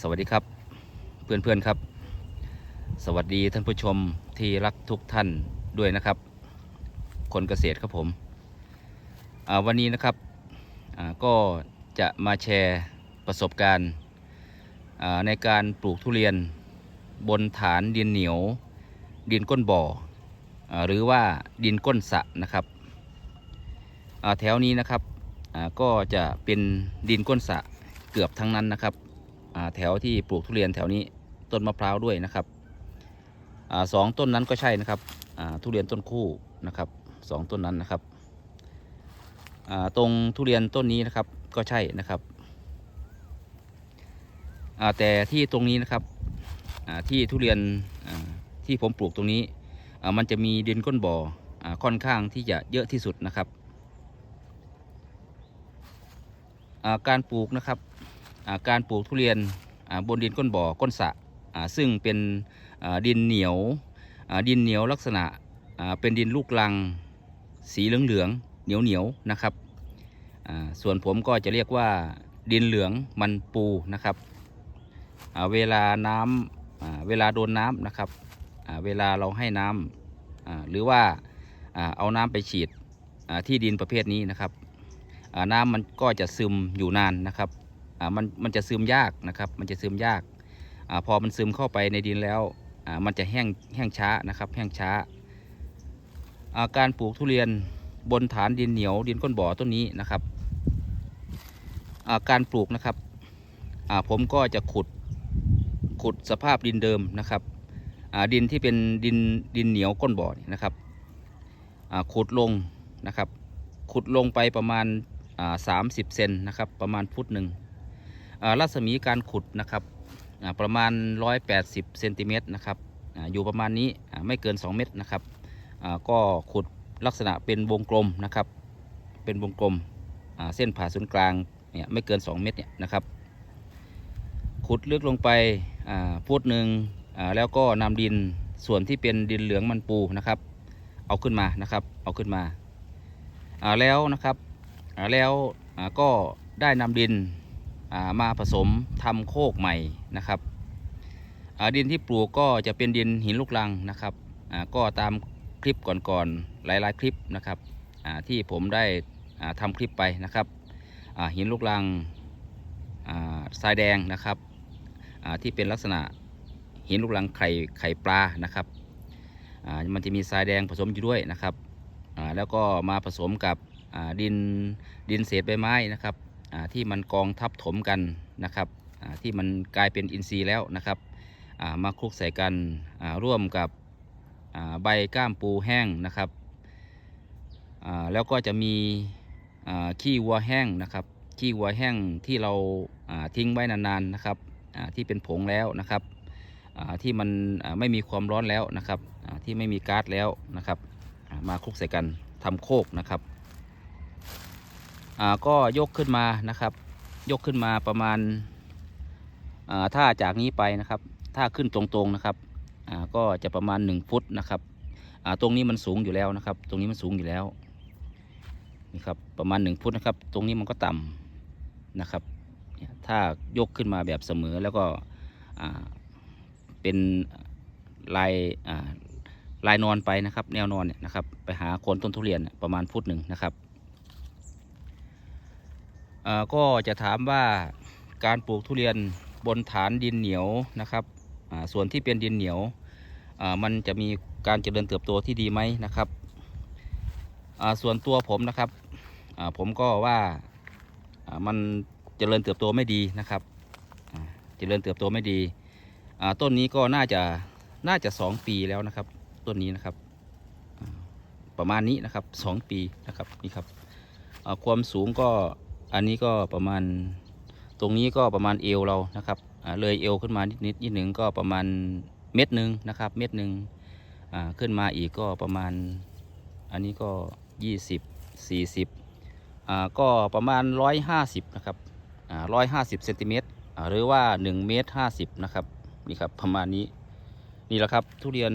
สวัสดีครับเพื่อนๆครับ สวัสดีท่านผู้ชมที่รักทุกท่านด้วยนะครับ คนเกษตรครับผมวันนี้นะครับก็จะมาแชร์ประสบการณ์ในการปลูกทุเรียนบนฐานดินเหนียว ดินก้นบ่ออหรือว่าดินก้นสะนะครับแถวนี้นะครับก็จะเป็นดินก้นสะเกือบทั้งนั้นนะครับ แถวที่ปลูกทุเรียนแถวนี้ต้นมะพร้าวด้วยนะครับอสองต้นนั้นก็ใช่นะครับทุเรียนต้นคู่นะครับสองต้นนั้นนะครับตรงทุเรียนต้นนี้นะครับก็ใช่นะครับแต่ที่ตรงนี้นะครับที่ทุเรียนที่ผมปลูกตรงนี้มันจะมีดินก้นบ่อค่อนข้างที่จะเยอะที่สุดนะครับการปลูกนะครับ การปลูกทุเรียนบนดินก้นบ่อก้นสะซึ่งเป็นดินเหนียวดินเหนียวลักษณะเป็นดินลูกลัง สีเหลืองเหลืองๆเหนียวเหนียวนะครับส่วนผมก็จะเรียกว่าดินเหลืองมันปูนะครับเวลาน้ำเวลาโดนน้ำนะครับเวลาเราให้น้ำหรือว่าเอาน้ำไปฉีดที่ดินประเภทนี้นะครับน้ำมันก็จะซึมอยู่นานนะครับ มันมันจะซึมยากนะครับ มันจะซึมยากอพอมันซึมเข้าไปในดินแล้วมันจะแห้งแห้งช้านะครับแห้งช้าาการปลูกทุเรียนบนฐานดินเหนียวดินก้นบ่อต้นนี้นะครับาการปลูกนะครับผมก็จะขุดขุดสภาพดินเดิมนะครับดินที่เป็นดินดินเหนียวก้นบ่อนะครับขุดลงนะครับ ขุดลงไปประมาณสามสิบเซนนะครับประมาณฟุตหนึ่ง รัศมีการขุดนะครับประมาณ 180เซนติเมตรนะครับอยู่ประมาณนี้ไม่เกิน 2 เมตรนะครับก็ขุดลักษณะเป็นวงกลมนะครับ เป็นวงกลมเส้นผ่าศูนย์กลางเนี่ยไม่เกิน 2 เมตรเนี่ยนะครับ ขุดลึกลงไปอ่าฟุตหนึ่งแล้วก็นำดินส่วนที่เป็นดินเหลืองมันปูนะครับ เอาขึ้นมานะครับ เอาขึ้นมาแล้วนะครับแล้วก็ได้นำดิน มาผสมทำโคกใหม่นะครับดินที่ปลูกก็จะเป็นดินหินลูกรังนะครับก็ตามคลิปก่อนๆหลายๆคลิปนะครับที่ผมได้อ่าทำคลิปไปนะครับหินลูกรังทรายแดงนะครับที่เป็นลักษณะหินลูกรังไข่ไข่ปลานะครับมันจะมีทรายแดงผสมอยู่ด้วยนะครับแล้วก็มาผสมกับดินดินเศษใบไม้นะครับ ที่มันกองทับถมกันนะครับที่มันกลายเป็นอินทรีย์แล้วนะครับมาคลุกใส่กันร่วมกับใบก้ามปูแห้งนะครับแล้วก็จะมีขี้วัวแห้งนะครับขี้วัวแห้งที่เราาทิ้งไว้นานๆนะครับที่เป็นผงแล้วนะครับที่มันไม่มีความร้อนแล้วนะครับที่ไม่มีก๊าซแล้วนะครับมาคลุกใส่กันทำโคกนะครับ ก็ยกขึ้นมานะครับ ยกขึ้นมาประมาณอ่าถ้าจากนี้ไปนะครับ ถ้าขึ้นตรงๆนะครับก็จะประมาณ 1 ฟุตนะครับตรงนี้มันสูงอยู่แล้วนะครับ ตรงนี้มันสูงอยู่แล้วนี่ครับประมาณ 1 ฟุตนะครับ ตรงนี้มันก็ต่ำนะครับ ถ้ายกขึ้นมาแบบเสมอแล้วก็เป็นลายลายนอนไปนะครับ แนวนอนเนี่ยนะครับ ไปหาโคนต้นทุเรียนประมาณฟุตหนึ่งนะครับ ก็จะถามว่าการปลูกทุเรียนบนฐานดินเหนียวนะครับส่วนที่เป็นดินเหนียวมันจะมีการเจริญเติบโตที่ดีไหมนะครับส่วนตัวผมนะครับผมก็ว่ามันเจริญเติบโตไม่ดีนะครับเจริญเติบโตไม่ดีต้นนี้ก็น่าจะน่าจะสองปีแล้วนะครับ ต้นนี้นะครับประมาณนี้นะครับสองปีนะครับนี่ครับความสูงก็ อันนี้ก็ประมาณตรงนี้ก็ประมาณเอวเรานะครับเลยเอวขึ้นมานิดนิดนิดหนึ่งก็ประมาณเม็ดหนึ่งนะครับเม็ดหนึ่งขึ้นมาอีกก็ประมาณ อันนี้ก็ยี่สิบสี่สิบอ่าก็ประมาณร้อยห้าสิบนะครับอ่าร้อยห้าสิบเซนติเมตรหรือว่าหนึ่งเมตรห้าสิบนะครับนี่ครับประมาณนี้นี่แหละครับทุเรียน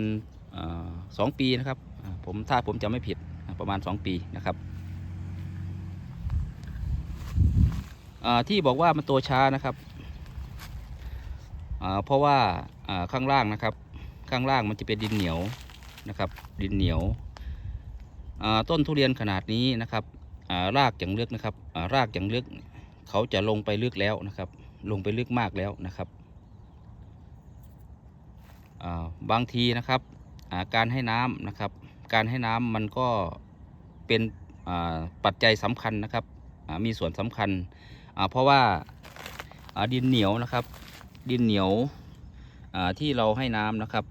อ่าสองปีนะครับผมถ้าผมจำไม่ผิดประมาณสองปีนะครับ อ่า ที่บอกว่ามันโตช้านะครับเพราะว่าข้างล่างนะครับ ข้างล่างมันจะเป็นดินเหนียวนะครับ ดินเหนียวต้นทุเรียนขนาดนี้นะครับรากอย่างลึกนะครับรากอย่างลึกเขาจะลงไปลึกแล้วนะครับ ลงไปลึกมากแล้วนะครับบางทีนะครับการให้น้ำนะครับ การให้น้ำมันก็เป็นปัจจัยสำคัญนะครับมีส่วนสำคัญ เพราะว่าดินเหนียวนะครับ ดินเหนียวที่เราให้น้ำนะครับ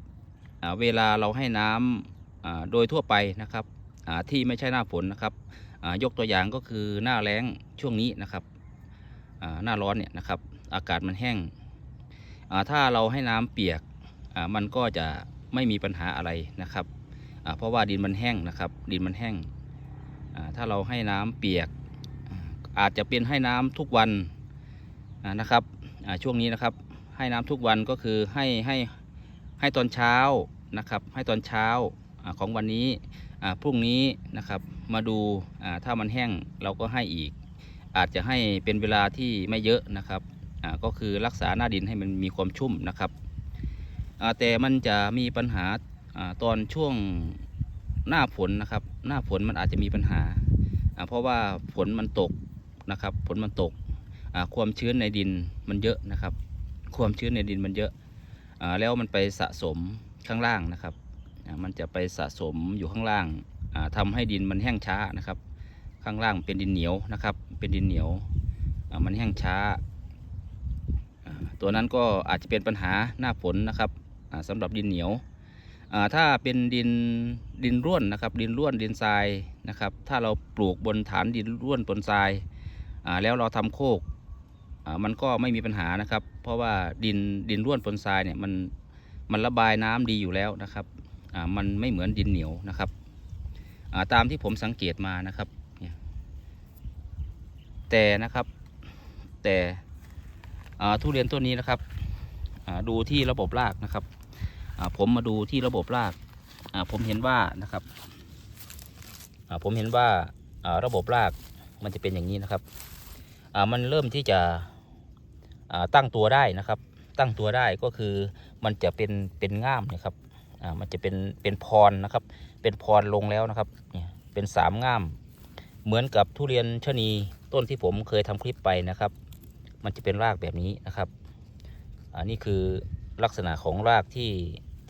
เวลาเราให้น้ำอ่าโดยทั่วไปนะครับที่ไม่ใช่หน้าฝนนะครับยกตัวอย่างก็คือหน้าแล้งช่วงนี้นะครับหน้าร้อนเนี่ยนะครับ อากาศมันแห้งถ้าเราให้น้ำเปียกมันก็จะไม่มีปัญหาอะไรนะครับเพราะว่าดินมันแห้งนะครับ ดินมันแห้งถ้าเราให้น้ำเปียก อาจจะเป็นให้น้ำทุกวันนะครับช่วงนี้นะครับให้น้ำทุกวันก็คือให้ให้ให้ตอนเช้านะครับ ให้ตอนเช้าของวันนี้พรุ่งนี้นะครับมาดูถ้ามันแห้งเราก็ให้อีก อาจจะให้เป็นเวลาที่ไม่เยอะนะครับก็คือรักษาหน้าดินให้มันมีความชุ่มนะครับแต่มันจะมีปัญหาตอนช่วงหน้าฝนนะครับ หน้าฝนมันอาจจะมีปัญหาอ่าเพราะว่าฝนมันตก นะครับฝนมันตกความชื้นในดินมันเยอะนะครับ ความชื้นในดินมันเยอะอแล้วมันไปสะสมข้างล่างนะครับมันจะไปสะสมอยู่ข้างล่างอ่าทำให้ดินมันแห้งช้านะครับ ข้างล่างเป็นดินเหนียวนะครับ เป็นดินเหนียวมันแห้งช้า ตัวนั้นก็อาจจะเป็นปัญหาหน้าฝนนะครับอ่าสำหรับดินเหนียวถ้าเป็นดินดินร่วนนะครับ ดินร่วนดินทรายนะครับ ถ้าเราปลูกบนฐานดินร่วนบนทราย แล้วเราทำโคกอ่ามันก็ไม่มีปัญหานะครับ เพราะว่าดินดินร่วนปนทรายเนี่ยมันมันระบายน้ำดีอยู่แล้วนะครับอ่ามันไม่เหมือนดินเหนียวนะครับอ่าตามที่ผมสังเกตมานะครับเนี่ยแต่นะครับแต่อ่าทุเรียนต้นนี้นะครับอ่าดูที่ระบบรากนะครับอ่าผมมาดูที่ระบบรากอ่าผมเห็นว่านะครับอ่าผมเห็นว่าอ่าระบบราก มันจะเป็นอย่างนี้นะครับอ่ามันเริ่มที่จะอ่าตั้งตัวได้นะครับ ตั้งตัวได้ก็คือมันจะเป็นเป็นง่ามนะครับอ่ามันจะเป็นเป็นพรนะครับ เป็นพรลงแล้วนะครับเนี่ยเป็นสามง่าม เหมือนกับทุเรียนชะนีต้นที่ผมเคยทำคลิปไปนะครับ มันจะเป็นรากแบบนี้นะครับอันนี้คือลักษณะของรากที่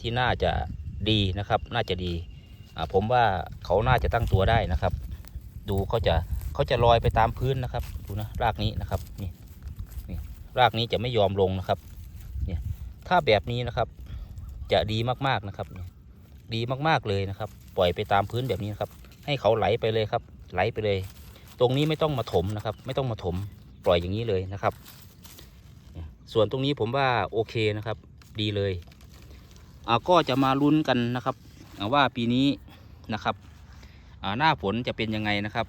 ที่น่าจะดีนะครับ น่าจะดีอ่าผมว่าเขาน่าจะตั้งตัวได้นะครับ ดูเขาจะ เขาจะลอยไปตามพื้นนะครับดูนะรากนี้นะครับนี่นี่รากนี้จะไม่ยอมลงนะครับเนี่ยถ้าแบบนี้นะครับ จะดีมากๆนะครับเนี่ยดีมากๆเลยนะครับ ปล่อยไปตามพื้นแบบนี้นครับ ให้เขาไหลไปเลยครับ ไหลไปเลย ตรงนี้ไม่ต้องมาถมนะครับ ไม่ต้องมาถมปล่อยอย่างนี้เลยนะครับนี่ส่วนตรงนี้ผมว่าโอเคนะครับ ดีเลยอ่าก็จะมาลุ้นกันนะครับว่าปีนี้นะครับอ่าหน้าฝนจะเป็นยังไงนะครับ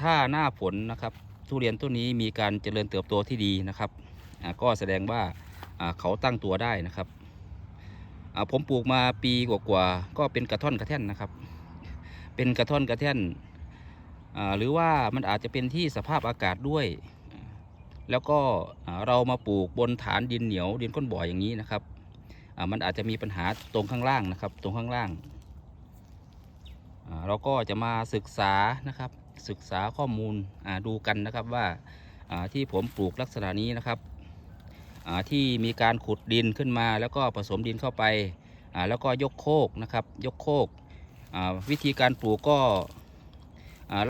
ถ้าหน้าฝนนะครับทุเรียนต้นนี้มีการเจริญเติบโตที่ดีนะครับก็แสดงว่าเขาตั้งตัวได้นะครับผมปลูกมาปีกว่าๆก็เป็นกระท่อนกระแท่นนะครับ เป็นกระท่อนกระแท่นหรือว่ามันอาจจะเป็นที่สภาพอากาศด้วย แล้วก็เรามาปลูกบนฐานดินเหนียวดินก้นบ่ออย่างนี้นะครับมันอาจจะมีปัญหาตรงข้างล่างนะครับ ตรงข้างล่าง เราก็จะมาศึกษานะครับ ศึกษาข้อมูลดูกันนะครับว่าที่ผมปลูกลักษณะนี้นะครับที่มีการขุดดินขึ้นมา แล้วก็ผสมดินเข้าไปแล้วก็ยกโคกนะครับ ยกโคกวิธีการปลูกก็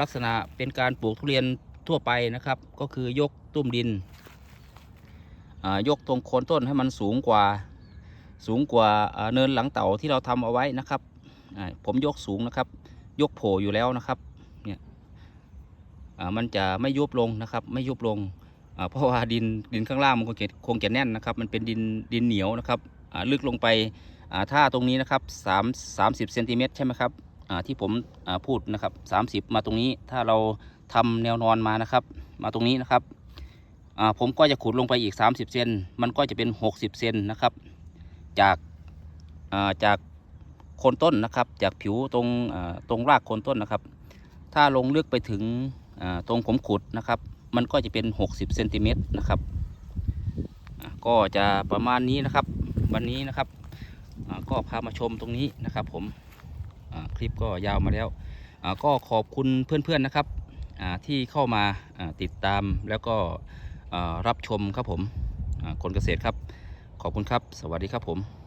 ลักษณะเป็นการปลูกทุเรียนทั่วไปนะครับ ก็คือยกตุ้มดินยกตรงโคนต้นให้มันสูงกว่าสูงกว่าเนินหลังเต่าที่เราทำเอาไว้นะครับผมยกสูงนะครับ ยกโผล่อยู่แล้วนะครับ มันจะไม่ยุบลงนะครับ ไม่ยุบลงเพราะว่าดินดินข้างล่างมันคงจะคงจะแน่นนะครับ มันเป็นดินดินเหนียวนะครับลึกลงไปถ้าตรงนี้นะครับสามสามสิบเซนติเมตรใช่ไหมครับที่ผมพูดนะครับสามสิบมาตรงนี้ถ้าเราทำแนวนอนมานะครับ มาตรงนี้นะครับผมก็จะขุดลงไปอีก 30 เซนมันก็จะเป็น 60 เซนนะครับ จากจากโคนต้นนะครับ จากผิวตรงตรงรากโคนต้นนะครับ ถ้าลงลึกไปถึง ตรงผมขุดนะครับ มันก็จะเป็น 60เซนติเมตรนะครับ ก็จะประมาณนี้นะครับ วันนี้นะครับก็พามาชมตรงนี้นะครับ ผมคลิปก็ยาวมาแล้ว ก็ขอบคุณเพื่อนๆนะครับที่เข้ามาติดตามแล้วก็รับชมครับผมคนเกษตรครับ ขอบคุณครับ สวัสดีครับผม